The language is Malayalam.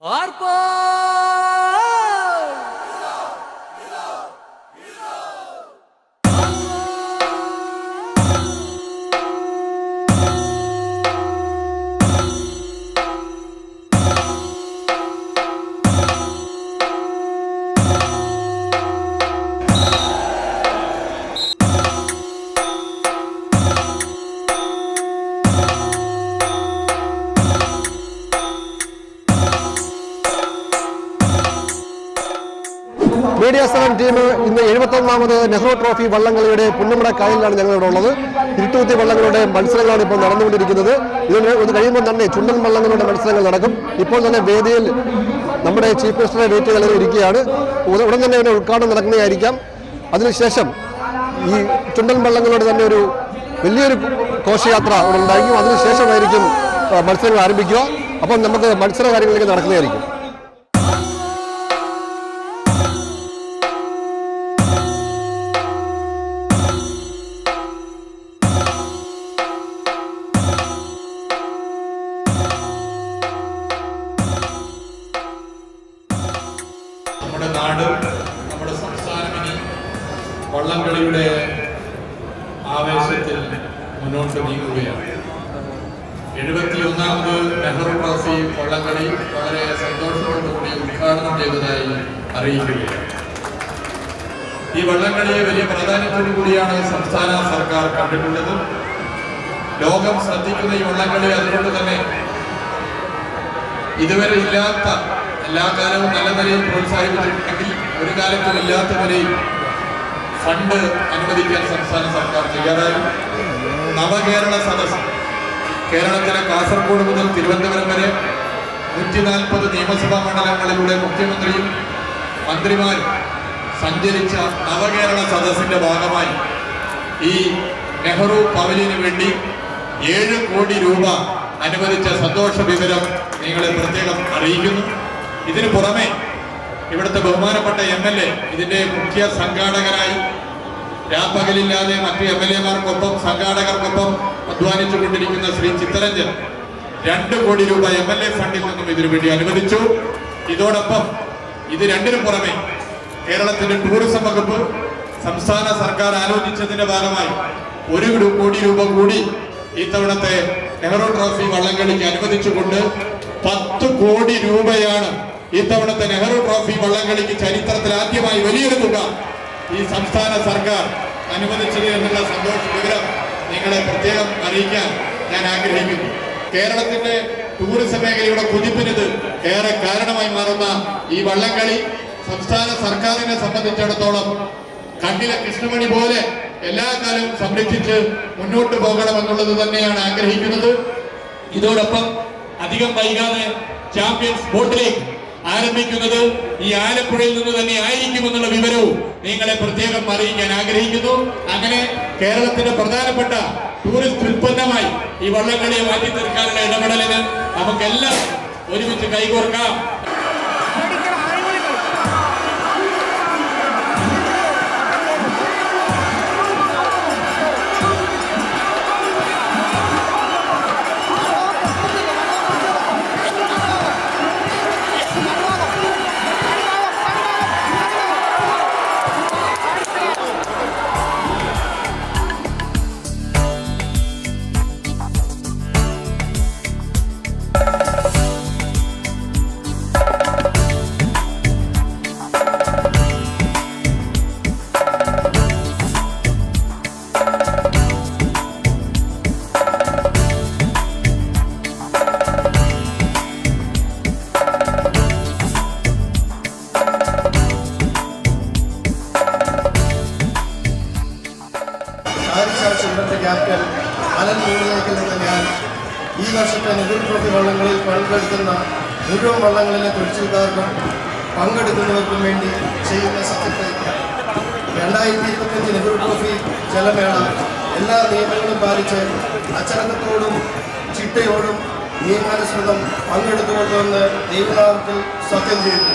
ARPA! മീഡിയ സെവൻ ടീം ഇന്ന് എഴുപത്തൊന്നാമത് നെഹ്റു ട്രോഫി വള്ളംകളിയുടെ പുന്നമട കായലിലാണ് ഞങ്ങളിവിടെ ഉള്ളത്. ഇരുട്ടുകുത്തി വള്ളങ്ങളുടെ മത്സരങ്ങളാണ് ഇപ്പോൾ നടന്നുകൊണ്ടിരിക്കുന്നത്. ഇതിന് ഇത് കഴിയുമ്പോൾ തന്നെ ചുണ്ടൻ വള്ളങ്ങളുടെ മത്സരങ്ങൾ നടക്കും. ഇപ്പോൾ തന്നെ വേദിയിൽ നമ്മുടെ ചീഫ് മിനിസ്റ്ററെ വെയിറ്റ് ചെയ്ത് ഇരിക്കുകയാണ്. ഉട- ഉടൻ തന്നെ ഇതിന് ഉദ്ഘാടനം നടക്കുന്നതായിരിക്കാം അതിനുശേഷം ഈ ചുണ്ടൻ വള്ളങ്ങളുടെ തന്നെ ഒരു വലിയൊരു ഘോഷയാത്ര ഉണ്ടായിരിക്കും. അതിനുശേഷമായിരിക്കും മത്സരങ്ങൾ ആരംഭിക്കുക. അപ്പം നമുക്ക് മത്സര കാര്യങ്ങളിലേക്ക് നടക്കുന്നതായിരിക്കും നമ്മുടെ നാട് നമ്മുടെ സംസ്ഥാനം വള്ളംകളിയുടെ ആവേശത്തിൽ മുന്നോട്ട് നീങ്ങുകയാണ്. എഴുപത്തി ഒന്നാമത് നെഹ്റു ട്രോഫി വള്ളംകളി വളരെ സന്തോഷത്തോടുകൂടി ഉദ്ഘാടനം ചെയ്തതായി അറിയിക്കുകയാണ്. ഈ വള്ളംകളിയെ വലിയ പ്രാധാന്യത്തോടു കൂടിയാണ് സംസ്ഥാന സർക്കാർ കണ്ടിട്ടുള്ളത്. ലോകം ശ്രദ്ധിക്കുന്ന ഈ വള്ളംകളി അതുകൊണ്ട് തന്നെ ഇതുവരെ ഇല്ലാത്ത എല്ലാ കാലവും നല്ല നിലയിൽ പ്രോത്സാഹിപ്പിച്ചിട്ടുണ്ടെങ്കിൽ ഒരു കാലത്തും ഇല്ലാത്ത നിലയിൽ ഫണ്ട് അനുവദിക്കാൻ സംസ്ഥാന സർക്കാർ തയ്യാറായി. നവകേരള സദസ് കേരളത്തിലെ കാസർഗോഡ് മുതൽ തിരുവനന്തപുരം വരെ നൂറ്റി നാൽപ്പത് നിയമസഭാ മണ്ഡലങ്ങളിലൂടെ മുഖ്യമന്ത്രിയും മന്ത്രിമാരും സഞ്ചരിച്ച നവകേരള സദസ്സിന്റെ ഭാഗമായി ഈ നെഹ്റു പവലിന് വേണ്ടി ഏഴ് കോടി രൂപ അനുവദിച്ച സന്തോഷ വിവരം നിങ്ങളെ പ്രത്യേകം അറിയിക്കുന്നു. ഇതിനു പുറമെ ഇവിടുത്തെ ബഹുമാനപ്പെട്ട എം എൽ എ ഇതിന്റെ മുഖ്യ സംഘാടകരായി രാപ്പകലില്ലാതെ മറ്റ് എം എൽ എമാർക്കൊപ്പം സംഘാടകർക്കൊപ്പം അധ്വാനിച്ചു കൊണ്ടിരിക്കുന്ന ശ്രീ ചിത്തരഞ്ജൻ രണ്ട് കോടി രൂപ എം എൽ എ ഫണ്ടിൽ നിന്നും ഇതിനു വേണ്ടി അനുവദിച്ചു. ഇതോടൊപ്പം ഇത് രണ്ടിനു പുറമെ കേരളത്തിന്റെ ടൂറിസം വകുപ്പ് സംസ്ഥാന സർക്കാർ ആലോചിച്ചതിന്റെ ഭാഗമായി ഒരു കോടി രൂപ കൂടി ഇത്തവണത്തെ നെഹ്റു ട്രോഫി വള്ളംകളിക്ക് അനുവദിച്ചുകൊണ്ട് പത്ത് കോടി രൂപയാണ് ഇത്തവണത്തെ നെഹ്റു ട്രോഫി വള്ളംകളിക്ക് ചരിത്രത്തിൽ ആദ്യമായി വലിയൊരു തുക ഈ സംസ്ഥാന സർക്കാർ അനുവദിച്ചത് എന്നുള്ള സന്തോഷ വിവരം നിങ്ങളെ പ്രത്യേകം അറിയിക്കാൻ ഞാൻ ആഗ്രഹിക്കുന്നു. കേരളത്തിന്റെ ടൂറിസം മേഖലയുടെ കുതിപ്പിനത് ഏറെ കാരണമായി മാറുന്ന ഈ വള്ളംകളി സംസ്ഥാന സർക്കാരിനെ സംബന്ധിച്ചിടത്തോളം കണ്ണിലെ കൃഷ്ണമണി പോലെ എല്ലാ കാലവും സംരക്ഷിച്ച് മുന്നോട്ട് പോകണമെന്നുള്ളത് തന്നെയാണ് ആഗ്രഹിക്കുന്നത്. ഇതോടൊപ്പം അധികം വൈകാതെ ചാമ്പ്യൻസ് ബോട്ടിലേക്ക് ആരംഭിക്കുന്നത് ഈ ആലപ്പുഴയിൽ നിന്ന് തന്നെ ആയിരിക്കുമെന്നുള്ള വിവരവും നിങ്ങളെ പ്രത്യേകം അറിയിക്കാൻ ആഗ്രഹിക്കുന്നു. അങ്ങനെ കേരളത്തിന്റെ പ്രധാനപ്പെട്ട ടൂറിസ്റ്റ് ഉൽപ്പന്നമായി ഈ വള്ളംകളിയെ മാറ്റി തീർക്കാനുള്ള ഇടപെടലിന് നമുക്കെല്ലാം ഒരുമിച്ച് കൈകോർക്കാം. ആരിച്ചാർച്ച് ക്യാപ്റ്റൻ അലൻ മീനിലേക്ക് നിന്ന് ഞാൻ ഈ വർഷത്തെ നെഹ്റു ട്രോഫി വള്ളങ്ങളിൽ പങ്കെടുക്കുന്ന മുഴുവൻ വള്ളങ്ങളിലെ തൊഴിൽക്കാർക്കും പങ്കെടുക്കുന്നവർക്കും വേണ്ടി ചെയ്യുന്ന സത്യപ്രതിജ്ഞ. രണ്ടായിരത്തി ഇരുപത്തഞ്ച് നെഹ്റു ട്രോഫി ജലമേള എല്ലാ നിയമങ്ങളും പാലിച്ച് അച്ചടക്കത്തോടും ചിട്ടയോടും നിയമാനുസൃതം പങ്കെടുത്തുകൊണ്ടുവന്ന് ദൈവനാമത്തിൽ സത്യം ചെയ്തു